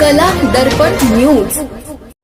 कला दर्पण न्यूज.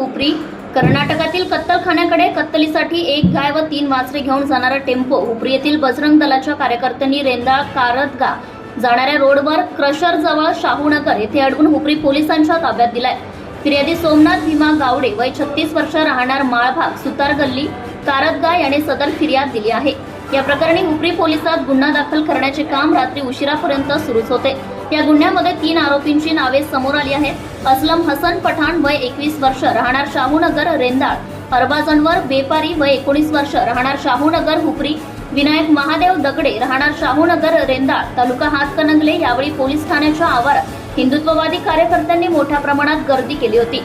उपरी कर्नाटकातील कत्तलखान्याकडे कत्तलीसाठी एक गाय व तीन वासरे घेऊन जाणारा टेम्पो उपरी येथील बजरंग दलाच्या कार्यकर्त्यांनी रेंदाळ कारतगा जाणाऱ्या रोडवर क्रशर जवळ शाहूनगर येथे अडवून हुपरी पोलिसांच्या ताब्यात दिलाय. फिर्यादी सोमनाथ भीमा गावडे वय छत्तीस वर्ष राहणार माळभाग सुतार गल्ली कारतगा याने सदर फिर्याद दिली आहे. या प्रकरणी उपरी पोलिसात गुन्हा दाखल करण्याचे काम रात्री उशिरापर्यंत सुरूच होते. या गुन्ह्यामध्ये तीन आरोपींची नावे समोर आली आहेत. असलम हसन पठाण वय एकवीस वर्ष राहणार शाहूनगर रेंदाळ. अरबाजणवर बेपारी वय एकोणीस वर्ष राहणार शाहूनगर हुपरी. विनायक महादेव दगडे राहणार शाहूनगर रेंदाळ. तालुका हातकणंगले यावेळी पोलीस ठाण्याच्या आवारात हिंदुत्ववादी कार्यकर्त्यांनी मोठ्या प्रमाणात गर्दी केली होती.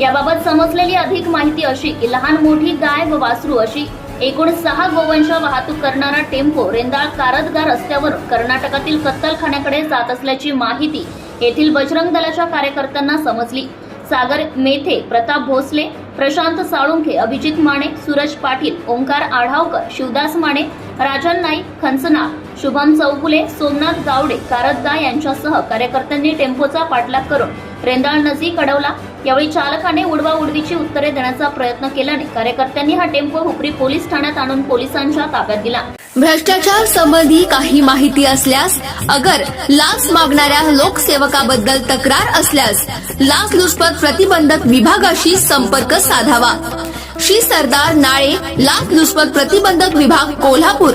याबाबत समजलेली अधिक माहिती अशी की लहान मोठी गाय व वासरू अशी एकूण सहा गोवंश वाहतूक करणारा टेम्पो रेंदाळ कारदगा रस्त्यावर कर्नाटकातील कत्तलखान्याकडे जात असल्याची माहिती येथील बजरंग दलाच्या कार्यकर्त्यांना समजली. सागर मेथे प्रताप भोसले प्रशांत साळुंखे अभिजित माने सूरज पाटील ओंकार आढावकर शिवदास माने राजन नाईक खंचना शुभम चौगुले सोमनाथ गावडे कारदगा यांच्यासह कार्यकर्त्यांनी टेम्पोचा पाठलाग करून रेंदाळ नजीक अडवला. यावेळी चालकाने उडवा उडवीची उत्तरे देण्याचा प्रयत्न केल्याने कार्यकर्त्यांनी हा टेम्पो हुपरी पोलीस ठाण्यात आणून पोलिसांच्या ताब्यात दिला. भ्रष्टाचार संबंधी काही माहिती असल्यास अगर लाच मागणाऱ्या लोकसेवकाबद्दल तक्रार असल्यास लाचलुचपत प्रतिबंधक विभागाशी संपर्क साधावा. श्री सरदार नाळे लाचलुचपत प्रतिबंधक विभाग कोल्हापूर.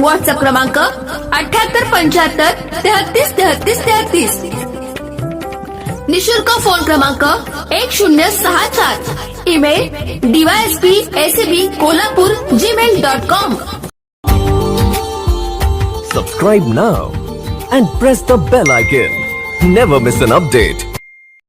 व्हॉट्सअप क्रमांक अठ्याहत्तर पंच्याहत्तर तेहतीस तेहतीस तेहतीस निशुल्क फ़ोन क्रमांक एक शून्य सहा चार email DYSP ACB Kolhapur Gmail dot com Subscribe now and press the bell icon. Never miss an update.